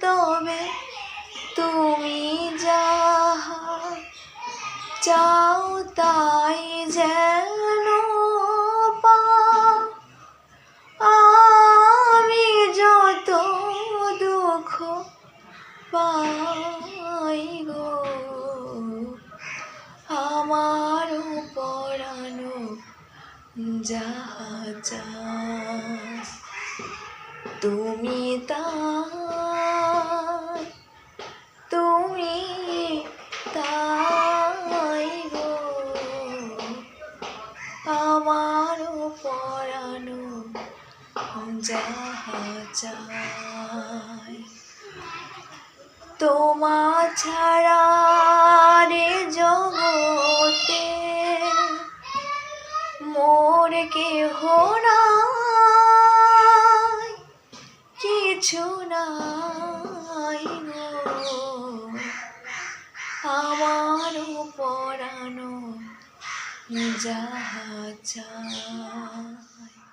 তবে তুমি যাহা চাও তাই যেন আমি যত দুঃখ পাই গো, আমার পরানো যাহা চায় তুমি তাই আমার পরানো যাহা তোমা ছাড়া রে জগতে মোর কেহ নাই কিছু নাই আমার পরানো যাহা চায়।